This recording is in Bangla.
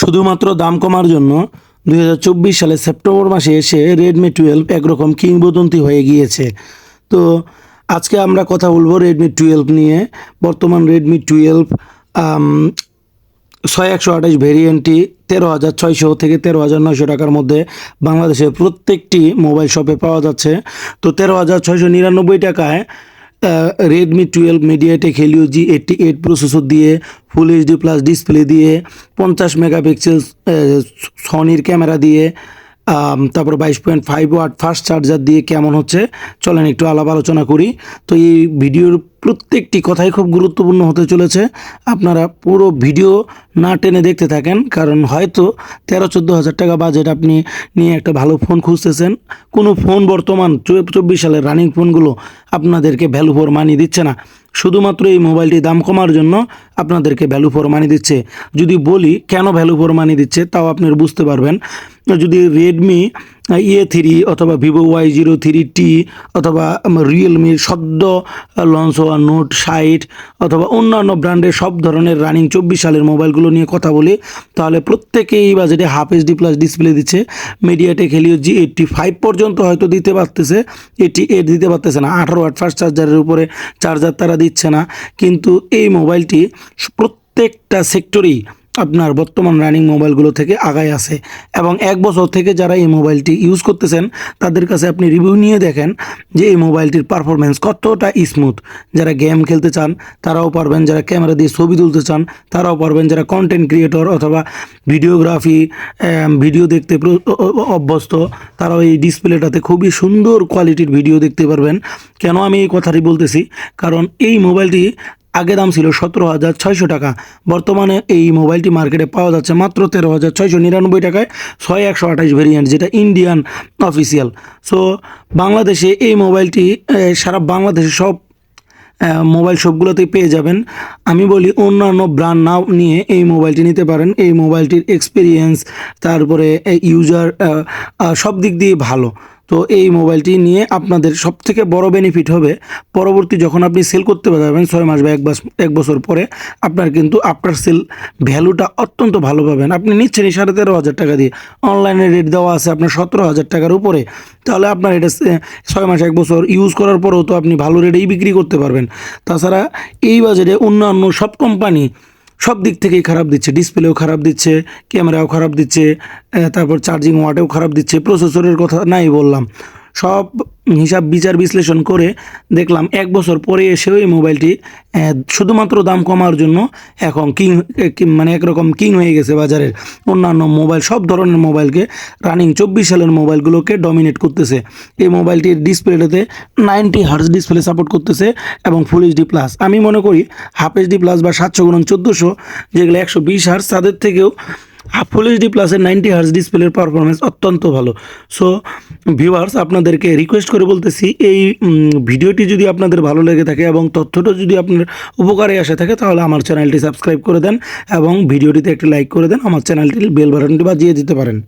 শুধুমাত্র দাম কমার জন্য দু হাজার চব্বিশ সালে সেপ্টেম্বর মাসে এসে রেডমি টুয়েলভ একরকম কিংবদন্তি হয়ে গিয়েছে। তো আজকে আমরা কথা বলব রেডমি টুয়েলভ নিয়ে। বর্তমান রেডমি টুয়েলভ ছয় একশো আঠাশ ভেরিয়েন্টটি তেরো হাজার ছয়শো থেকে তেরো হাজার নয়শো টাকার মধ্যে বাংলাদেশের প্রত্যেকটি মোবাইল শপে পাওয়া যাচ্ছে। তো তেরো হাজার ছয়শো নিরানব্বই টাকায় Redmi twelve MediaTek Helio G eighty eight processor দিয়ে ফুল এইচডি প্লাস ডিসপ্লে দিয়ে, পঞ্চাশ মেগাপিক্সেল সনির ক্যামেরা দিয়ে তারপর বাইশ point five watt fast charger দিয়ে কেমন হচ্ছে? চলেন একটু আলাপ আলোচনা করি। তো এই ভিডিওর প্রত্যেকটি কথাই খুব গুরুত্বপূর্ণ হতে চলেছে। আপনারা পুরো ভিডিও না টেনে দেখতে থাকেন, কারণ হয়তো তেরো চোদ্দ হাজার টাকা বাজেট আপনি নিয়ে একটা ভালো ফোন খুঁজতেছেন। কোনো ফোন বর্তমান চব্বিশ সালের রানিং ফোনগুলো আপনাদেরকে ভ্যালু ফর মানি দিচ্ছে না। শুধুমাত্র এই মোবাইলটি দাম কমার জন্য আপনাদেরকে ভ্যালু ফর মানি দিচ্ছে। যদি বলি কেন ভ্যালু ফর মানি দিচ্ছে, তাও আপনারা বুঝতে পারবেন। যদি রেডমি ইয়ে থ্রি অথবা Vivo Y zero three T অথবা রিয়েলমির সদ্য লঞ্চ হওয়া নোট ষাট অথবা অন্যান্য ব্র্যান্ডের সব ধরনের রানিং চব্বিশ সালের মোবাইলগুলো নিয়ে কথা বলি, তাহলে প্রত্যেকেই বাজেটে হাফ এইচডি প্লাস ডিসপ্লে দিচ্ছে। MediaTek Helio G eighty five পর্যন্ত হয়তো দিতে পারতেছে এইটটি এইট দিতে পারতেছে না। আঠারো ওয়াট ফাস্ট চার্জারের উপরে চার্জার তারা দিচ্ছে না। কিন্তু এই মোবাইলটি প্রত্যেকটা সেক্টরেই আপনার বর্তমান রানিং মোবাইলগুলো থেকে আগায় আছে এবং এক বছর থেকে যারা এই মোবাইলটি ইউজ করতেছেন, তাদের কাছে আপনি রিভিউ নিয়ে দেখেন যে এই মোবাইলটির পারফরমেন্স কতটা স্মুথ যারা গেম খেলতে চান, তারাও পারবেন। যারা ক্যামেরা দিয়ে ছবি তুলতে চান, তারাও পারবেন। যারা কন্টেন্ট ক্রিয়েটর অথবা ভিডিওগ্রাফি ভিডিও দেখতে অভ্যস্ত, তারাও এই ডিসপ্লেটাতে খুবই সুন্দর কোয়ালিটির ভিডিও দেখতে পারবেন। কেন আমি এই কথাটি বলতেছি? কারণ এই মোবাইলটি আগে দাম ছিল সতেরো হাজার ছয়শো টাকা। বর্তমানে এই মোবাইলটি মার্কেটে পাওয়া যাচ্ছে মাত্র তেরো হাজার ছয়শো নিরানব্বই টাকায় ছয় একশো আঠাশ ভেরিয়েন্ট, যেটা ইন্ডিয়ান অফিসিয়াল। সো, বাংলাদেশে এই মোবাইলটি সারা বাংলাদেশে সব মোবাইল শপগুলোতেই পেয়ে যাবেন। আমি বলি অন্যান্য ব্র্যান্ড না নিয়ে এই মোবাইলটি নিতে পারেন। এই মোবাইলটির এক্সপিরিয়েন্স তারপরে ইউজার সব দিক দিয়ে ভালো। তো এই মোবাইলটি নিয়ে আপনাদের সব থেকে বড় বেনিফিট হবে। পরবর্তী যখন আপনি সেল করতে পারবেন, ছয় মাস বা এক বছর পরে, আপনার কিন্তু আফটার সেল ভ্যালুটা অত্যন্ত ভালো পাবেন। আপনি নিচ্ছেনই সাড়ে তেরো হাজার টাকা দিয়ে। অনলাইনে রেট দেওয়া আছে আপনার সতেরো হাজার টাকার উপরে। তাহলে আপনার এটা ছয় মাস, এক বছর ইউজ করার পরেও তো আপনি ভালো রেটেই বিক্রি করতে পারবেন। তাছাড়া এই বাজারে অন্যান্য সব কোম্পানি সব দিক থেকেই খারাপ দিচ্ছে, ডিসপ্লেও খারাপ দিচ্ছে, ক্যামেরাও খারাপ দিচ্ছে তারপর চার্জিং ওয়াটেও খারাপ দিচ্ছে প্রসেসরের কথা নাই বললাম। সব হিসাব বিচার বিশ্লেষণ করে দেখলাম এক বছর পরে এসেও এই মোবাইলটি শুধুমাত্র দাম কমার জন্য এখন কিং মানে একরকম কিং হয়ে গেছে বাজারের। অন্যান্য মোবাইল, সব ধরনের মোবাইলকে রানিং চব্বিশ সালের মোবাইলগুলোকে ডমিনেট করতেছে। এই মোবাইলটির ডিসপ্লেটাতে নাইনটি হার্স ডিসপ্লে সাপোর্ট করতেছে এবং ফুল এইচডি প্লাস আমি মনে করি হাফ এইচডি প্লাস বা সাতশো গুণ চোদ্দোশো, যেগুলো একশো বিশ হার্স তাদের থেকেও ফুল এইচডি প্লাসের নাইনটি হার্স ডিসপ্লের পারফরমেন্স অত্যন্ত ভালো। সো ভিউয়ার্স আপনাদেরকে রিকোয়েস্ট করে বলতেছি, এই ভিডিওটি যদি আপনাদের ভালো লেগে থাকে এবং তথ্যটা যদি আপনার উপকারে আসে থাকে, তাহলে আমার চ্যানেলটি সাবস্ক্রাইব করে দেন এবং ভিডিওটিতে একটি লাইক করে দেন, আমার চ্যানেলটির বেল বাটনটি বাজিয়ে দিতে পারেন।